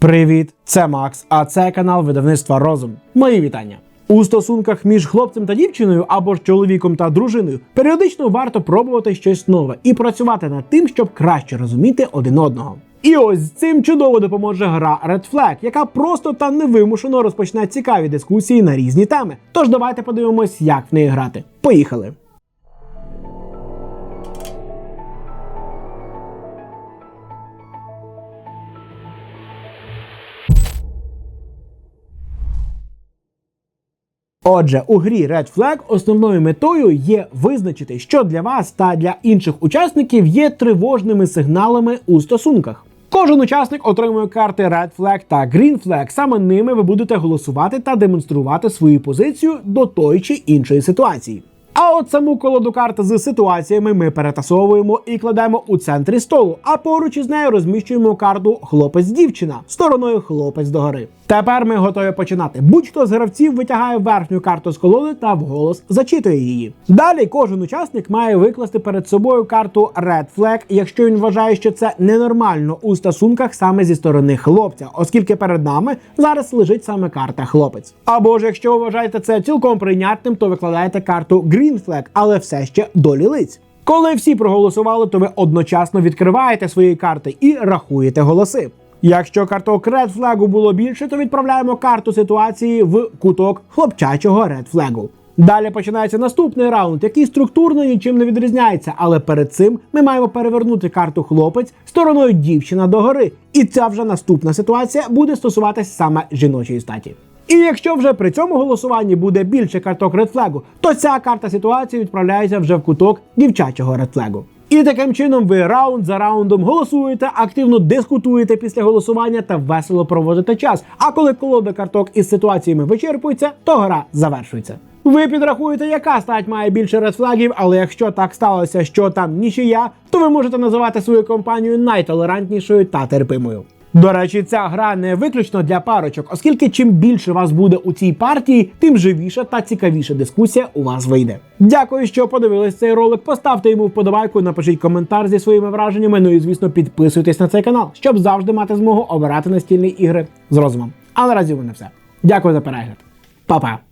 Привіт, це Макс, а це канал видавництва Розум. Мої вітання. У стосунках між хлопцем та дівчиною або ж чоловіком та дружиною періодично варто пробувати щось нове і працювати над тим, щоб краще розуміти один одного. І ось цим чудово допоможе гра Red Flag, яка просто та невимушено розпочне цікаві дискусії на різні теми. Тож давайте подивимось, як в неї грати. Поїхали! Отже, у грі Red Flag основною метою є визначити, що для вас та для інших учасників є тривожними сигналами у стосунках. Кожен учасник отримує карти Red Flag та Green Flag. Саме ними ви будете голосувати та демонструвати свою позицію до тої чи іншої ситуації. А от саму колоду карт з ситуаціями ми перетасовуємо і кладемо у центрі столу, а поруч із нею розміщуємо карту хлопець-дівчина стороною хлопець догори. Тепер ми готові починати. Будь-хто з гравців витягає верхню карту з колоди та вголос зачитує її. Далі кожен учасник має викласти перед собою карту Red Flag, якщо він вважає, що це ненормально у стосунках саме зі сторони хлопця, оскільки перед нами зараз лежить саме карта хлопець. Або ж якщо ви вважаєте це цілком прийнятним, то викладаєте карту Green Flag, але все ще долі лиць. Коли всі проголосували, то ви одночасно відкриваєте свої карти і рахуєте голоси. Якщо карток Flag було більше, то відправляємо карту ситуації в куток хлопчачого Flag. Далі починається наступний раунд, який структурно нічим не відрізняється, але перед цим ми маємо перевернути карту хлопець стороною дівчина догори. І ця вже наступна ситуація буде стосуватись саме жіночої статі. І якщо вже при цьому голосуванні буде більше карток редфлегу, то ця карта ситуації відправляється вже в куток дівчачого редфлегу. І таким чином ви раунд за раундом голосуєте, активно дискутуєте після голосування та весело проводите час. А коли колода карток із ситуаціями вичерпується, то гра завершується. Ви підрахуєте, яка стать має більше редфлагів, але якщо так сталося, що там нічия, то ви можете називати свою компанію найтолерантнішою та терпимою. До речі, ця гра не виключно для парочок, оскільки чим більше вас буде у цій партії, тим живіша та цікавіша дискусія у вас вийде. Дякую, що подивились цей ролик. Поставте йому вподобайку, напишіть коментар зі своїми враженнями. Ну і звісно, підписуйтесь на цей канал, щоб завжди мати змогу обирати настільні ігри з розумом. А наразі у все. Дякую за перегляд. Па-па!